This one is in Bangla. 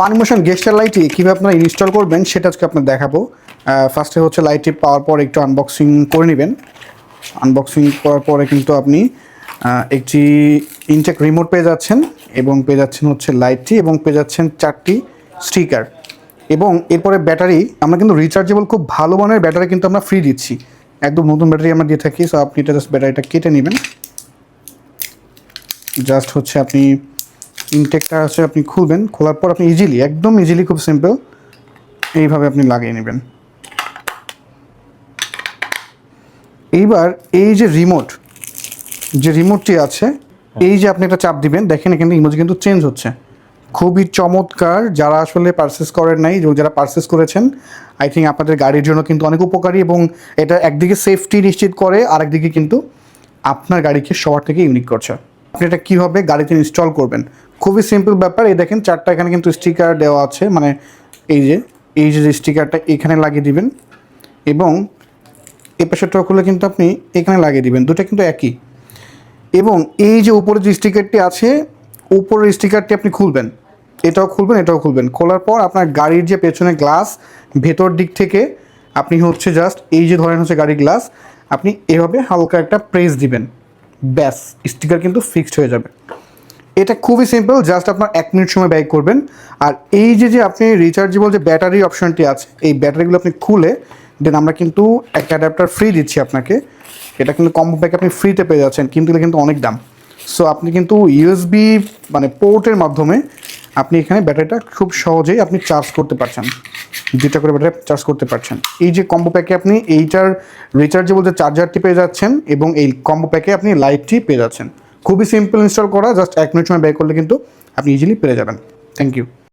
পানি মোশন গেস্টার লাইটটি কীভাবে আপনারা ইনস্টল করবেন সেটা আজকে আপনার দেখাবো। ফার্স্টে হচ্ছে লাইটটি পাওয়ার পর একটু আনবক্সিং করে নেবেন। আনবক্সিং করার পরে কিন্তু আপনি একটি ইনটেক রিমোট পেয়ে যাচ্ছেন এবং পেয়ে যাচ্ছেন হচ্ছে লাইটটি এবং পেয়ে যাচ্ছেন চারটি স্টিকার এবং এরপরে ব্যাটারি আমরা কিন্তু রিচার্জেবল খুব ভালো মানের ব্যাটারি কিন্তু আমরা ফ্রি দিচ্ছি। একদম নতুন ব্যাটারি আমরা দিয়ে থাকি সো আপনি এটা জাস্ট ব্যাটারিটা কেটে নেবেন। জাস্ট হচ্ছে আপনি ইনটেকটা আছে আপনি খুলবেন খোলার পর আপনি ইজিলি একদম ইজিলি খুব সিম্পল এইভাবে আপনি লাগিয়ে নেবেন। এইবার এই যে রিমোট যে রিমোটটি আছে এই যে আপনি একটা চাপ দিবেন দেখেন এখানে ইমোজি কিন্তু চেঞ্জ হচ্ছে। খুবই চমৎকার যারা আসলে পারচেস করেন নাই যারা পারচেস করেছেন আই থিঙ্ক আপনাদের গাড়ির জন্য কিন্তু অনেক উপকারী এবং এটা একদিকে সেফটি নিশ্চিত করে আরেকদিকে কিন্তু আপনার গাড়িকে সবার থেকে ইউনিক করছে। আপনি এটা কীভাবে গাড়িতে ইনস্টল করবেন। খুবই সিম্পল ব্যাপার। এই দেখেন, চারটা এখানে কিন্তু স্টিকার দেওয়া আছে। মানে এই যে এই যে স্টিকারটা এখানে লাগিয়ে দিবেন। এবং এই পাশেরটা খুলে কিন্তু আপনি এখানে লাগিয়ে দিবেন। দুটো কিন্তু একই। এবং এই যে উপরে যে স্টিকারটি আছে, উপরের স্টিকারটি আপনি খুলবেন। এটাও খুলবেন এটাও খুলবেন। খোলার পর আপনার গাড়ির যে পেছনে গ্লাস ভেতর দিক থেকে আপনি হচ্ছে জাস্ট এই যে ধরেন হচ্ছে গাড়ির গ্লাস আপনি এভাবে হালকা একটা প্রেস দিবেন। ব্যাস স্টিকার কিন্তু ফিক্সড হয়ে যাবে। এটা খুবই সিম্পল জাস্ট আপনার এক মিনিট সময় ব্যয় করবেন। আর এই যে যে আপনি রিচার্জেবল যে ব্যাটারি অপশনটি আছে, এই ব্যাটারিগুলো আপনি খুলে দেন আমরা কিন্তু এক অ্যাডাপ্টার ফ্রি দিচ্ছি আপনাকে। এটা কিন্তু কম প্যাক আপনি ফ্রিতে পেয়ে যাচ্ছেন, কিন্তু এটা কিন্তু অনেক দাম। সো আপনি কিন্তু ইউএসবি মানে পোর্টের মাধ্যমে আপনি এখানে ব্যাটারিটা খুব সহজেই আপনি চার্জ করতে পারছেন। দুটা করে ব্যাটারি চার্জ করতে পারছেন। এই যে কম্বো প্যাকে আপনি এইটার রিচার্জে বলতে চার্জারটি পেয়ে যাচ্ছেন এবং এই কম্বো প্যাকে আপনি লাইটটি পেয়ে যাচ্ছেন। খুবই সিম্পল ইনস্টল করা জাস্ট এক মিনিট সময় ব্যয় করলে কিন্তু আপনি ইজিলি পেয়ে যাবেন। Thank you